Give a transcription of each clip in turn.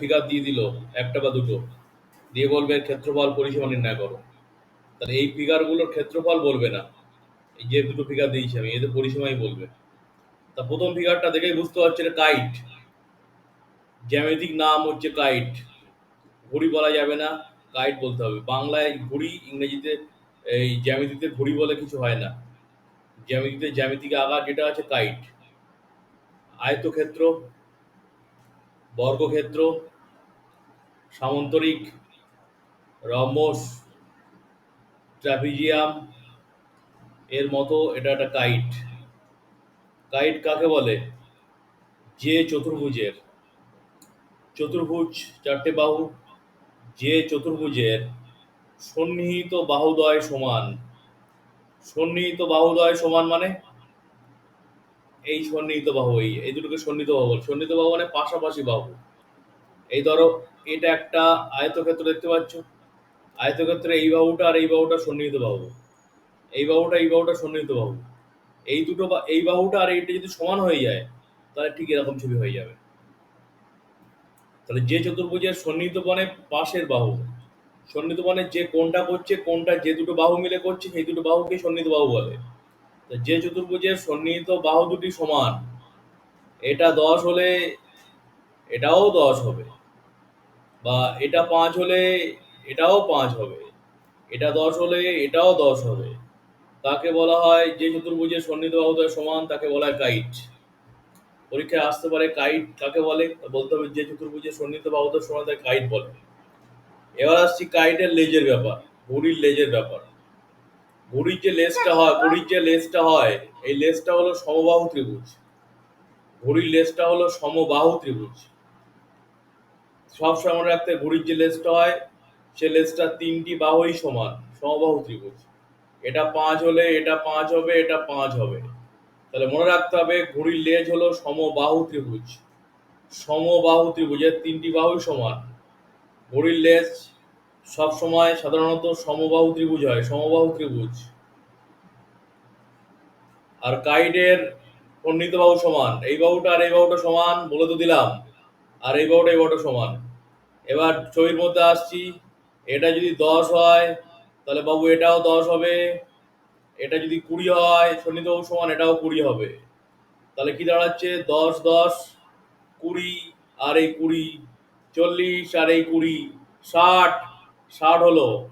Figure দিয়ে দিল, একটা বা দুটো। দিয়ে বলবে, ক্ষেত্রফল পরিসীমা নির্ণয় করো। তাহলে এই ফিগারগুলোর ক্ষেত্রফল বলবে না। এই যে দুটো ফিগার দিয়েছি আমি, এদের পরিসীমাই বলবে। তা প্রথম ফিগারটা দেখেই বুঝতে পারছি এটা কাইট। জ্যামিতিক নাম হচ্ছে কাইট। ঘুড়ি বলা যাবে না, কাইট বলতে হবে। বাংলায় ঘুড়ি, ইংরেজিতে এই জ্যামিতিতে ঘুড়ি বলে কিছু হয় না। জ্যামিতিতে জ্যামিতিক আকার যেটা আছে কাইট। আয়তক্ষেত্র বর্গক্ষেত্র, সামন্তরিক রম্বস ট্রাপিজিয়াম এর মতো এটা একটা কাইট। কাইট কাকে বলে? যে চতুর্ভুজের। চতুর্ভুজ চারটে বাহু। যে চতুর্ভুজের সন্নিহিত বাহুদয় সমান। সন্নিহিত বাহুদয় সমান মানে? এই সন্নিহিত বাহু, এই এই দুটোকে সন্নিহিত বাহু বলে। সন্নিহিত বাহু মানে পাশাপাশি বাহু। এই ধরো, এটা একটা আয়তক্ষেত্র দেখতে পাচ্ছ। আয়তক্ষেত্রে এই বাহুটা আর এই বাহুটা সন্নিহিত বাহু। এই বাহুটা এই বাহুটা সন্নিহিত বাহু। এই দুটো বা, এই বাহুটা আর এইটা যদি সমান হয়ে যায়, তাহলে ঠিক এরকম ছবি হয়ে যাবে। তাহলে যে চতুর্ভুজের সন্নিহিত বনে পাশের বাহু, সন্নিহিত বনে যে কোনটা করছে, কোনটা যে দুটো বাহু মিলে করছে, সেই দুটো বাহুকে সন্নিহিত বাহু বলে। যে চতুর্ভুজের সন্নিহিত বাহু দুটি সমান, এটা দশ হলে এটাও দশ হবে বা এটা পাঁচ হলে এটাও পাঁচ হবে, এটা দশ হলে এটাও দশ হবে। তাকে বলা হয় যে চতুর্ভুজের সন্নিহিত বাহুদ্বয় সমান, তাকে বলা হয় কাইট পরীক্ষায় আসতে পারে কাইট কাকে বলে? বলতে হবে যে চতুর্ভুজের সন্নিহিত বাহুদ্বয় সমান, তাকে কাইট বলে। এবার আসছি কাইটের লেজের ব্যাপার, ঘুড়ির লেজের ব্যাপার। ঘুড়ির যে লেজটা হয় ঘুড়ির যে লেজটা হয়। এই লেজটা হলো সমবাহু ত্রিভুজ। ঘুড়ির লেজটা হলো সমবাহু ত্রিভুজ। সবসময় মনে রাখতে ঘুড়ির যে লেজটা হয়, সে লেজটা তিনটি বাহুই সমান, সমবাহু ত্রিভুজ। এটা পাঁচ হলে এটা পাঁচ হবে, এটা পাঁচ হবে। তাহলে মনে রাখতে হবে, ঘুড়ির লেজ হলো সমবাহু ত্রিভুজ। সমবাহু ত্রিভুজের তিনটি বাহুই সমান। ঘুড়ির লেজ সব সময় সাধারণত সমবাহু ত্রিভুজ হয়, সমবাহু ত্রিভুজ। আর কাইডের সন্নিহিত বাহু সমান, এই বাহুটা আর এই বাহুটা সমান বলে তো দিলাম, আর এই বাহুটা এই বাহুটা সমান। এবার ছবির মধ্যে আসছি, এটা যদি দশ হয়, তাহলে বাবু এটাও দশ হবে, এটা যদি কুড়ি হয় সন্নিহিত বাহু সমান, এটাও কুড়ি হবে। তাহলে কি দাঁড়াচ্ছে? দশ দশ, কুড়ি, আর এই কুড়ি, চল্লিশ, আর এই কুড়ি, ষাট ষাট হলো।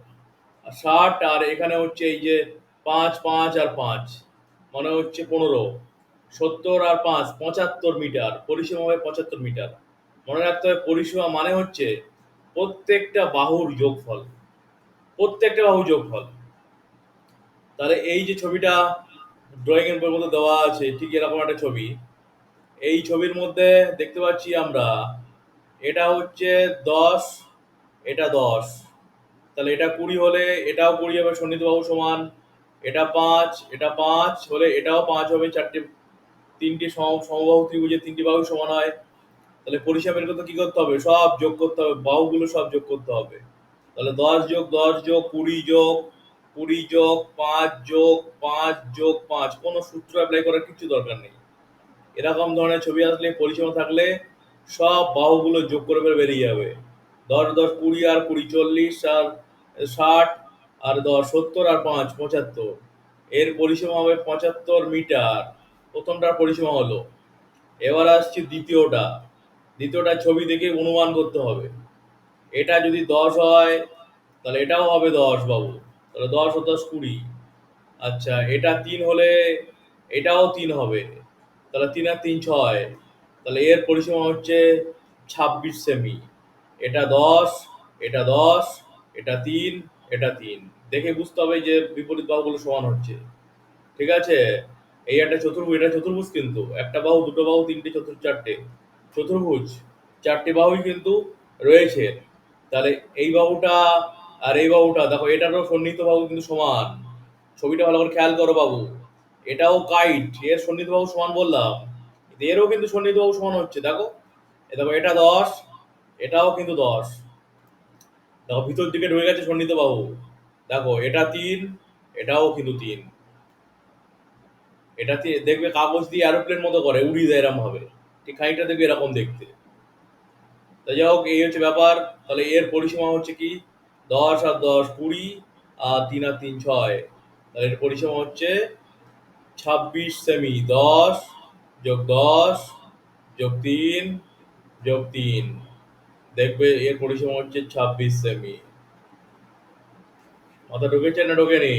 ষাট, আর এখানে হচ্ছে এই যে পাঁচ পাঁচ আর পাঁচ মানে হচ্ছে পনেরো। সত্তর আর পাঁচ, পঁচাত্তর মিটার, পরিসীমা হবে পঁচাত্তর মিটার। মনে রাখতে হবে পরিসীমা মানে হচ্ছে প্রত্যেকটা বাহুর যোগফল। প্রত্যেকটা বাহুর যোগফল। তাহলে এই যে ছবিটা ড্রয়িং এর মধ্যে দেওয়া আছে, ঠিক এরকম একটা ছবি। এই ছবির মধ্যে দেখতে পাচ্ছি আমরা, এটা হচ্ছে দশ, এটা দশ। তাহলে এটা কুড়ি হলে এটাও কুড়ি হবে সন্নিহিত বাহু সমান। এটা পাঁচ এটা পাঁচ হলে এটাও পাঁচ হবে, চারটে, তিনটি সম- সমবাহু ত্রিভুজের তিনটি বাহু সমান হয়। তাহলে পরিসীমা বের কি করতে হবে? সব যোগ করতে হবে, বাহুগুলো সব যোগ করতে হবে। তাহলে দশ যোগ দশ যোগ, কুড়ি যোগ কুড়ি যোগ, পাঁচ যোগ পাঁচ যোগ, পাঁচ। কোনো সূত্র অ্যাপ্লাই করার কিছু দরকার নেই। এরকম ধরনের ছবি আসলে পরিসীমা থাকলে সব বাহুগুলো যোগ করে বেরিয়ে যাবে। দশ দশ, কুড়ি আর কুড়ি, চল্লিশ আর ষাট, আর দশ, সত্তর, আর পাঁচ, পঁচাত্তর। এর পরিসীমা হবে পঁচাত্তর মিটার। প্রথমটার পরিসীমা হলো। এবার আসছি দ্বিতীয়টা। দ্বিতীয়টা ছবি দেখে অনুমান করতে হবে। এটা যদি দশ হয়, তাহলে এটাও হবে দশ বাবু। তাহলে দশ ও দশ কুড়ি। আচ্ছা এটা তিন হলে এটাও তিন হবে। তাহলে তিন আর তিন ছয়। তাহলে এর পরিসীমা হচ্ছে ছাব্বিশ সেমি। এটা দশ এটা দশ এটা তিন এটা তিন। দেখে বুঝতে হবে যে বিপরীত বাহুগুলো সমান হচ্ছে। ঠিক আছে? এই একটা চতুর্ভুজ, এটা চতুর্ভুজ কিন্তু। একটা বাহু, দুটো বাহু, তিনটে, চতুর্থ, চারটে। চতুর্ভুজ, চারটে বাহুই কিন্তু রয়েছে। তাহলে এই বাহুটা আর এই বাহুটা, দেখো, এটারও সন্নিহিত বাহু কিন্তু সমান। ছবিটা ভালো করে খেয়াল করো বাবু। এটাও কাইট, এর সন্নিহিত বাহু সমান বললাম। এরও কিন্তু সন্নিহিত বাহু সমান হচ্ছে, দেখো। দেখো, এটা দশ, এটাও কিন্তু দশ। দেখো, ভিতর দিকে ঢুকে গেছে সন্নিহিত বাহু দেখো, এটা তিন, এটাও কিন্তু তিন। এটা দেখবে কাগজ দিয়ে এরোপ্লেন মতো করে, উড়িয়ে দেয় এরকম ভাবে ঠিক খানিকটা দেখবে এরকম দেখতে। তো যাই হোক, এই হচ্ছে ব্যাপার। তাহলে এর পরিসীমা হচ্ছে কি? দশ আর দশ কুড়ি আর তিন আর তিন ছয়। তাহলে এর পরিসীমা হচ্ছে ছাব্বিশ সেমি দশ যোগ দশ যোগ তিন যোগ তিন। দেখবে এর পরিসীমা হচ্ছে ছাব্বিশ সেমি মাথা ঢুকেছে না ঢোকেনি?